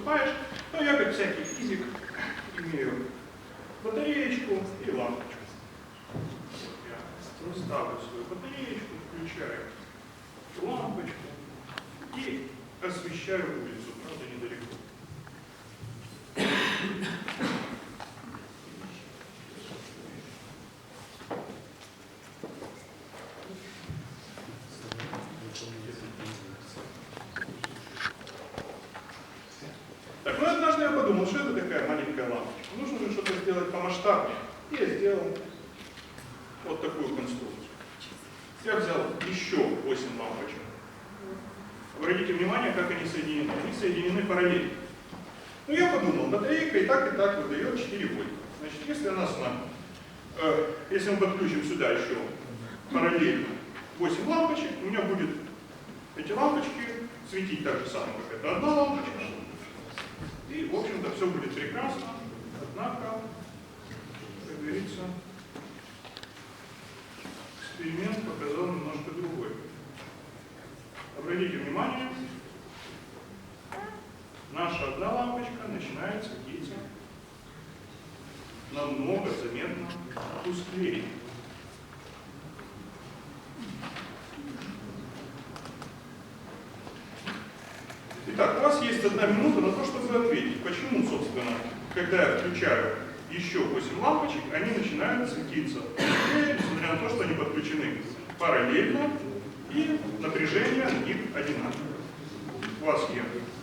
засыпаешь. Но я, как всякий физик, имею батареечку и лампочку. Я ставлю свою батареечку, включаю лампочку и освещаю улицу, правда, недалеко. Так, ну однажды я подумал, что это такая маленькая лампочка. Нужно же что-то сделать помасштабнее. И я сделал вот такую конструкцию. Я взял еще 8 лампочек. Обратите внимание, как они соединены. Они соединены параллельно. Ну я подумал, батарейка и так, и так выдает 4 вольта. Значит, если она с нами, э, если мы подключим сюда еще параллельно 8 лампочек, у меня будет эти лампочки светить так же самое, как это одна лампочка. И, в общем-то, все будет прекрасно. Однако, как говорится, эксперимент показал немножко другой. Обратите внимание, наша одна лампочка начинает светиться намного заметно тусклее. Итак, у вас есть одна минута на то, чтобы ответить, почему, собственно, когда я включаю еще 8 лампочек, они начинают светиться, несмотря на то, что они подключены параллельно и напряжение на них одинаковое. У вас есть